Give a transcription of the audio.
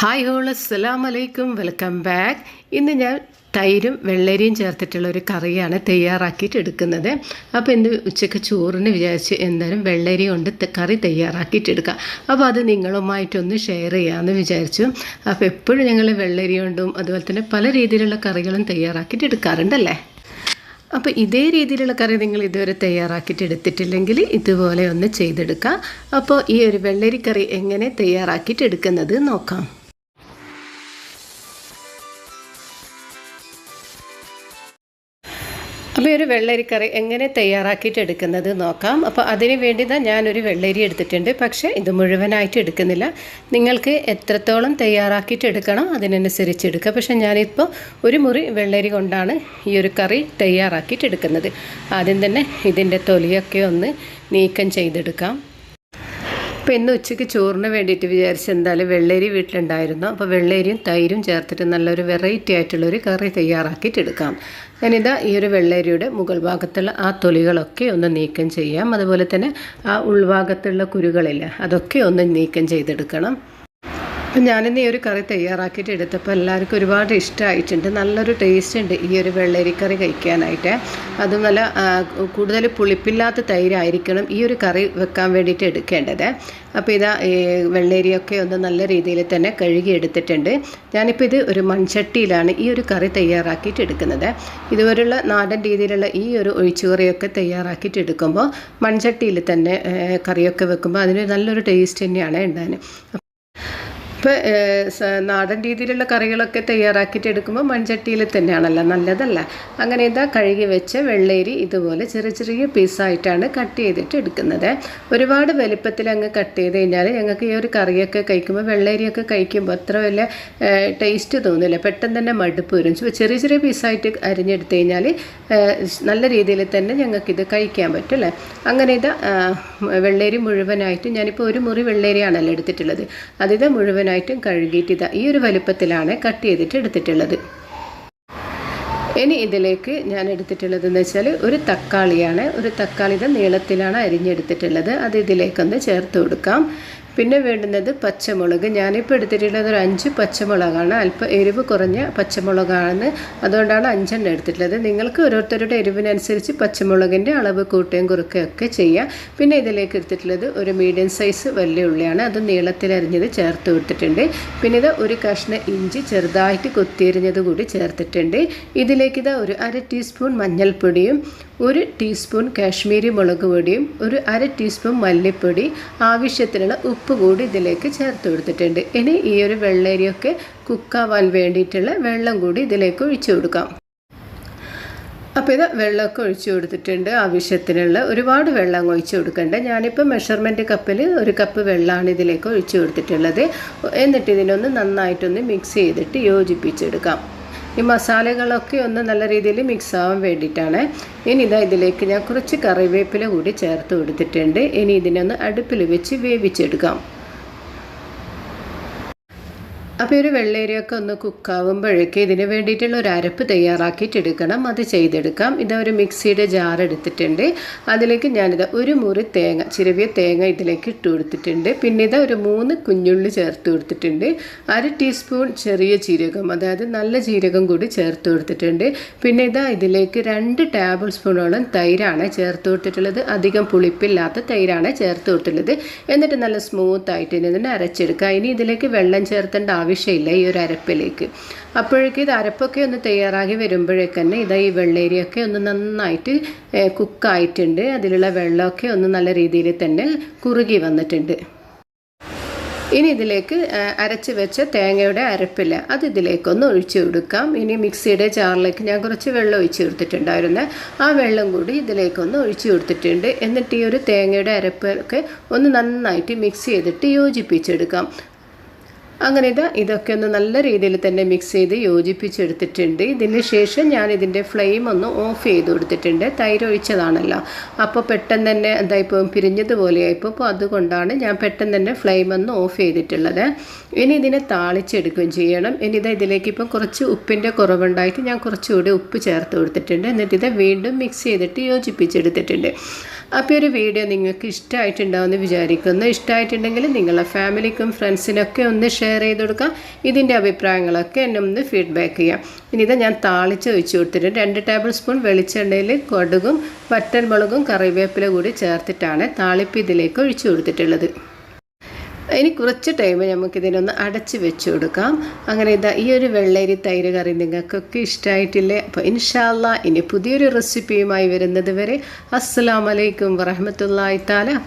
Hi all അസ്സലാം വലൈക്കും welcome back ഇന്ന് ഞാൻ തൈരും വെള്ളരിയും ചേർത്തിട്ടുള്ള ഒരു കറിയാണ് തയ്യാറാക്കിയിട്ട് എടുക്കുന്നത്. അപ്പോൾ ഇന്ന് ഉച്ചയ്ക്ക് ചോറിന് വിചാരിച്ച് എന്തായാലും വെള്ളരി കൊണ്ട് കറി തയ്യാറാക്കിയിട്ട് എടുക്കാം. അപ്പോൾ അത് നിങ്ങളുമായിട്ടൊന്ന് ഷെയർ ചെയ്യാമെന്ന് വിചാരിച്ചു. അപ്പോൾ എപ്പോഴും ഞങ്ങൾ വെള്ളരി കൊണ്ടും അതുപോലെ തന്നെ പല രീതിയിലുള്ള കറികളും തയ്യാറാക്കിയിട്ട് എടുക്കാറുണ്ടല്ലേ? അപ്പോൾ ഇതേ രീതിയിലുള്ള കറി നിങ്ങൾ ഇതുവരെ തയ്യാറാക്കിയിട്ട് എടുത്തിട്ടില്ലെങ്കിൽ ഇതുപോലെ ഒന്ന് ചെയ്തെടുക്കാം. അപ്പോൾ ഈ ഒരു വെള്ളരിക്കറി എങ്ങനെ തയ്യാറാക്കിയിട്ട് എടുക്കുന്നത് നോക്കാം. അപ്പോൾ ഒരു വെള്ളരിക്കറി എങ്ങനെ തയ്യാറാക്കിയിട്ട് എടുക്കുന്നത് നോക്കാം. അപ്പോൾ അതിന് വേണ്ടി തന്നെ ഞാനൊരു വെള്ളരി എടുത്തിട്ടുണ്ട്. പക്ഷേ ഇത് മുഴുവനായിട്ട് എടുക്കുന്നില്ല. നിങ്ങൾക്ക് എത്രത്തോളം തയ്യാറാക്കിയിട്ട് എടുക്കണം അതിനനുസരിച്ച് എടുക്കുക. പക്ഷേ ഞാനിപ്പോൾ ഒരു മുറി വെള്ളരി കൊണ്ടാണ് ഈ ഒരു കറി തയ്യാറാക്കിയിട്ട് എടുക്കുന്നത്. ആദ്യം തന്നെ ഇതിന്റെ തൊലിയൊക്കെ ഒന്ന് നീക്കം ചെയ്തെടുക്കാം. അപ്പോൾ ഇന്ന് ഉച്ചയ്ക്ക് ചോറിന് വേണ്ടിയിട്ട് വിചാരിച്ച് എന്തായാലും വെള്ളരി വീട്ടിലുണ്ടായിരുന്നു. അപ്പോൾ വെള്ളരിയും തൈരും ചേർത്തിട്ട് നല്ലൊരു വെറൈറ്റി ആയിട്ടുള്ളൊരു കറി തയ്യാറാക്കിയിട്ട് എടുക്കാം. ഞാനിതാ ഈ ഒരു വെള്ളരിയുടെ മുകൾ ഭാഗത്തുള്ള ആ തൊലികളൊക്കെ ഒന്ന് നീക്കം ചെയ്യാം. അതുപോലെ തന്നെ ആ ഉൾഭാഗത്തുള്ള കുരുകളില്ല അതൊക്കെ ഒന്ന് നീക്കം ചെയ്തെടുക്കണം. ഞാനിന്ന് ഈ ഒരു കറി തയ്യാറാക്കിയിട്ട് എടുത്തപ്പോൾ എല്ലാവർക്കും ഒരുപാട് ഇഷ്ടമായിട്ടുണ്ട്. നല്ലൊരു ടേസ്റ്റ് ഉണ്ട് ഈ ഒരു വെള്ളരിക്കറി കഴിക്കാനായിട്ട്. അതും നല്ല കൂടുതൽ പുളിപ്പില്ലാത്ത തൈരായിരിക്കണം ഈ ഒരു കറി വെക്കാൻ വേണ്ടിയിട്ട് എടുക്കേണ്ടത്. അപ്പോൾ ഇതാ വെള്ളരിയൊക്കെ ഒന്ന് നല്ല രീതിയിൽ തന്നെ കഴുകി എടുത്തിട്ടുണ്ട്. ഞാനിപ്പോൾ ഇത് ഒരു മൺചട്ടിയിലാണ് ഈ ഒരു കറി തയ്യാറാക്കിയിട്ട് എടുക്കുന്നത്. ഇതുപോലുള്ള നാടൻ രീതിയിലുള്ള ഈ ഒരു ഒഴിച്ചുകറിയൊക്കെ തയ്യാറാക്കിയിട്ട് എടുക്കുമ്പോൾ മൺചട്ടിയിൽ തന്നെ കറിയൊക്കെ വെക്കുമ്പോൾ അതിന് നല്ലൊരു ടേസ്റ്റ് തന്നെയാണ് ഉണ്ടാകാൻ ഇപ്പോൾ നാടൻ രീതിയിലുള്ള കറികളൊക്കെ തയ്യാറാക്കിയിട്ട് എടുക്കുമ്പോൾ മൺചട്ടിയിൽ തന്നെയാണല്ലോ നല്ലതല്ല? അങ്ങനെ ഇതാ കഴുകി വെച്ച് വെള്ളേരി ഇതുപോലെ ചെറിയ ചെറിയ പീസായിട്ടാണ് കട്ട് ചെയ്തിട്ട് എടുക്കുന്നത്. ഒരുപാട് വലിപ്പത്തിൽ അങ്ങ് കട്ട് ചെയ്ത് കഴിഞ്ഞാൽ ഞങ്ങൾക്ക് ഈ ഒരു കറിയൊക്കെ കഴിക്കുമ്പോൾ വെള്ളേരിയൊക്കെ കഴിക്കുമ്പോൾ അത്ര വലിയ ടേസ്റ്റ് തോന്നില്ല പെട്ടെന്ന് തന്നെ മടുപ്പ് വരും. ചെറിയ ചെറിയ പീസായിട്ട് അരിഞ്ഞെടുത്ത് കഴിഞ്ഞാൽ നല്ല രീതിയിൽ തന്നെ ഞങ്ങൾക്കിത് കഴിക്കാൻ പറ്റും അല്ലേ അങ്ങനെ ഇത് വെള്ളേരി മുഴുവനായിട്ട് ഞാനിപ്പോൾ ഒരു മുറി വെള്ളേരിയാണല്ലോ എടുത്തിട്ടുള്ളത്. അതിത് മുഴുവനായിട്ടും കഴുകിയിട്ട് ഇതാ ഈ ഒരു വലുപ്പത്തിലാണ് കട്ട് ചെയ്തിട്ട് എടുത്തിട്ടുള്ളത്. ഇനി ഇതിലേക്ക് ഞാൻ എടുത്തിട്ടുള്ളത് എന്ന് വെച്ചാൽ ഒരു തക്കാളിയാണ്. ഒരു തക്കാളിയുടെ നീളത്തിലാണ് അരിഞ്ഞെടുത്തിട്ടുള്ളത്. അത് ഇതിലേക്കൊന്ന് ചേർത്ത് കൊടുക്കാം. പിന്നെ വേണ്ടുന്നത് പച്ചമുളക്. ഞാനിപ്പോൾ എടുത്തിട്ടുള്ളത് ഒരു അഞ്ച് പച്ചമുളകാണ്. അല്പം എരിവ് കുറഞ്ഞ പച്ചമുളകാണ്. അതുകൊണ്ടാണ് അഞ്ചെണ്ണം എടുത്തിട്ടുള്ളത്. നിങ്ങൾക്ക് ഓരോരുത്തരുടെ എരിവിനനുസരിച്ച് പച്ചമുളകിന്റെ അളവ് കൂട്ടുകയും കുറുക്കുകയും ഒക്കെ ചെയ്യാം. പിന്നെ ഇതിലേക്ക് എടുത്തിട്ടുള്ളത് ഒരു മീഡിയം സൈസ് വലിയ ഉള്ളിയാണ്. അത് നീളത്തിലരിഞ്ഞത് ചേർത്ത് കൊടുത്തിട്ടുണ്ട്. പിന്നെ ഇത് ഒരു കഷ്ണം ഇഞ്ചി ചെറുതായിട്ട് കൊത്തിയരിഞ്ഞത് കൂടി ചേർത്തിട്ടുണ്ട്. ഇതിലേക്ക് ഇത് ഒരു അര ടീസ്പൂൺ മഞ്ഞൾപ്പൊടിയും ഒരു ടീസ്പൂൺ കാശ്മീരി മുളക് പൊടിയും ഒരു അര ടീസ്പൂൺ മല്ലിപ്പൊടി ആവശ്യത്തിനുള്ള ഉപ്പ് കൂടി ഇതിലേക്ക് ചേർത്ത് കൊടുത്തിട്ടുണ്ട്. ഇനി ഈ ഒരു വെള്ളരിയൊക്കെ കുക്കാവാൻ വേണ്ടിയിട്ടുള്ള വെള്ളം കൂടി ഇതിലേക്ക് ഒഴിച്ചു കൊടുക്കാം. അപ്പോൾ ഇത് വെള്ളമൊക്കെ ഒഴിച്ചു കൊടുത്തിട്ടുണ്ട്. ആവശ്യത്തിനുള്ള ഒരുപാട് വെള്ളം ഒഴിച്ചു കൊടുക്കണ്ട. ഞാനിപ്പോൾ മെഷർമെന്റ് കപ്പിൽ ഒരു കപ്പ് വെള്ളമാണ് ഇതിലേക്ക് ഒഴിച്ചു കൊടുത്തിട്ടുള്ളത്. എന്നിട്ട് ഇതിനൊന്ന് നന്നായിട്ടൊന്ന് മിക്സ് ചെയ്തിട്ട് യോജിപ്പിച്ചെടുക്കാം. ഈ മസാലകളൊക്കെ ഒന്ന് നല്ല രീതിയിൽ മിക്സ് ആവാൻ വേണ്ടിയിട്ടാണ്. ഇനി ഇതാ ഇതിലേക്ക് ഞാൻ കുറച്ച് കറിവേപ്പില കൂടി ചേർത്ത് കൊടുത്തിട്ടുണ്ട്. ഇനി ഇതിനൊന്ന് അടുപ്പിൽ വെച്ച് വേവിച്ചെടുക്കാം. അപ്പോൾ ഒരു വെള്ളേരിയൊക്കെ ഒന്ന് കുക്കാവുമ്പോഴേക്ക് ഇതിന് വേണ്ടിയിട്ടുള്ള ഒരു അരപ്പ് തയ്യാറാക്കിയിട്ട് എടുക്കണം അത് ചെയ്തെടുക്കാം. ഇത് ഒരു മിക്സിയുടെ ജാർ എടുത്തിട്ടുണ്ട്. അതിലേക്ക് ഞാനിത് ഒരു മുറി തേങ്ങ ചിരവിയ തേങ്ങ ഇതിലേക്ക് ഇട്ട് കൊടുത്തിട്ടുണ്ട്. പിന്നെ ഇത് ഒരു മൂന്ന് കുഞ്ഞുള്ളി ചേർത്ത് കൊടുത്തിട്ടുണ്ട്. അര ടീസ്പൂൺ ചെറിയ ജീരകം അതായത് നല്ല ജീരകം കൂടി ചേർത്ത് കൊടുത്തിട്ടുണ്ട്. പിന്നെ ഇതാ ഇതിലേക്ക് രണ്ട് ടേബിൾ സ്പൂണോളം തൈരാണ് ചേർത്ത് കൊടുത്തിട്ടുള്ളത്. അധികം പുളിപ്പില്ലാത്ത തൈരാണ് ചേർത്ത് കൊടുത്തിട്ടുള്ളത്. എന്നിട്ട് നല്ല സ്മൂത്ത് ആയിട്ട് ഇതിനെ അരച്ചെടുക്കുക. ഇനി ഇതിലേക്ക് വെള്ളം ചേർത്തേണ്ട ആവശ്യമില്ല ഈ ഒരു അരപ്പിലേക്ക്. അപ്പോഴേക്കും ഇത് അരപ്പൊക്കെ ഒന്ന് തയ്യാറാക്കി വരുമ്പോഴേക്ക് തന്നെ ഇതാ ഈ വെള്ളേരിയൊക്കെ ഒന്ന് നന്നായിട്ട് കുക്കായിട്ടുണ്ട്. അതിലുള്ള വെള്ളമൊക്കെ ഒന്ന് നല്ല രീതിയിൽ തന്നെ കുറുകി വന്നിട്ടുണ്ട്. ഇനി ഇതിലേക്ക് അരച്ച് വെച്ച തേങ്ങയുടെ അരപ്പില്ല. അത് ഇതിലേക്കൊന്ന് ഒഴിച്ചു കൊടുക്കാം. ഇനി മിക്സിയുടെ ജാറിലേക്ക് ഞാൻ കുറച്ച് വെള്ളം ഒഴിച്ചു കൊടുത്തിട്ടുണ്ടായിരുന്നു. ആ വെള്ളം കൂടി ഇതിലേക്കൊന്ന് ഒഴിച്ചു കൊടുത്തിട്ടുണ്ട്. എന്നിട്ട് ഈ ഒരു തേങ്ങയുടെ അരപ്പൊക്കെ ഒന്ന് നന്നായിട്ട് മിക്സ് ചെയ്തിട്ട് യോജിപ്പിച്ചെടുക്കാം. അങ്ങനെ ഇത് ഇതൊക്കെ ഒന്ന് നല്ല രീതിയിൽ തന്നെ മിക്സ് ചെയ്ത് യോജിപ്പിച്ചെടുത്തിട്ടുണ്ട്. ഇതിന് ശേഷം ഞാൻ ഇതിന്റെ ഫ്ലെയിം ഒന്ന് ഓഫ് ചെയ്ത് കൊടുത്തിട്ടുണ്ട്. തൈര് ഒഴിച്ചതാണല്ലോ. അപ്പോൾ പെട്ടെന്ന് തന്നെ എന്താ ഇപ്പോൾ പിരിഞ്ഞതുപോലെയായിപ്പോൾ അപ്പോൾ അതുകൊണ്ടാണ് ഞാൻ പെട്ടെന്ന് തന്നെ ഫ്ലെയിം ഒന്ന് ഓഫ് ചെയ്തിട്ടുള്ളത്. ഇനി ഇതിനെ താളിച്ചെടുക്കുകയും ചെയ്യണം. ഇനി ഇതാ ഇതിലേക്ക് ഇപ്പം കുറച്ച് ഉപ്പിന്റെ കുറവുണ്ടായിട്ട് ഞാൻ കുറച്ചുകൂടി ഉപ്പ് ചേർത്ത് കൊടുത്തിട്ടുണ്ട്. എന്നിട്ട് ഇത് വീണ്ടും മിക്സ് ചെയ്തിട്ട് യോജിപ്പിച്ചെടുത്തിട്ടുണ്ട്. അപ്പോൾ ഒരു വീഡിയോ നിങ്ങൾക്ക് ഇഷ്ടമായിട്ടുണ്ടാവുമെന്ന് വിചാരിക്കുന്നു. ഇഷ്ടമായിട്ടുണ്ടെങ്കിൽ നിങ്ങളുടെ ഫാമിലിക്കും ഫ്രണ്ട്സിനൊക്കെ ഒന്ന് ഷെയർ ഷെയർ ചെയ്ത് കൊടുക്കാം ഇതിന്റെ അഭിപ്രായങ്ങളൊക്കെ എന്നെ ഒന്ന് ഫീഡ്ബാക്ക് ചെയ്യാം. ഇനി ഇത് ഞാൻ താളിച്ച് ഒഴിച്ചു കൊടുത്തിട്ടുണ്ട്. രണ്ട് ടേബിൾ സ്പൂൺ വെളിച്ചെണ്ണയിൽ കടുകും വറ്റൻമുളകും കറിവേപ്പില കൂടി ചേർത്തിട്ടാണ് താളിപ്പ് ഇതിലേക്ക് ഒഴിച്ചു കൊടുത്തിട്ടുള്ളത്. ഇനി കുറച്ച് ടൈം നമുക്കിതിനൊന്ന് അടച്ച് വെച്ച് കൊടുക്കാം. അങ്ങനെ ഇതാ ഈ ഒരു വെള്ളരി തൈര് കറി നിങ്ങൾക്കൊക്കെ ഇഷ്ടമായിട്ടില്ലേ അപ്പോൾ ഇൻഷാല്ല ഇനി പുതിയൊരു റെസിപ്പിയുമായി വരുന്നത് വരെ അസ്സാം വലൈക്കും വറഹമത്തല്ലാ താല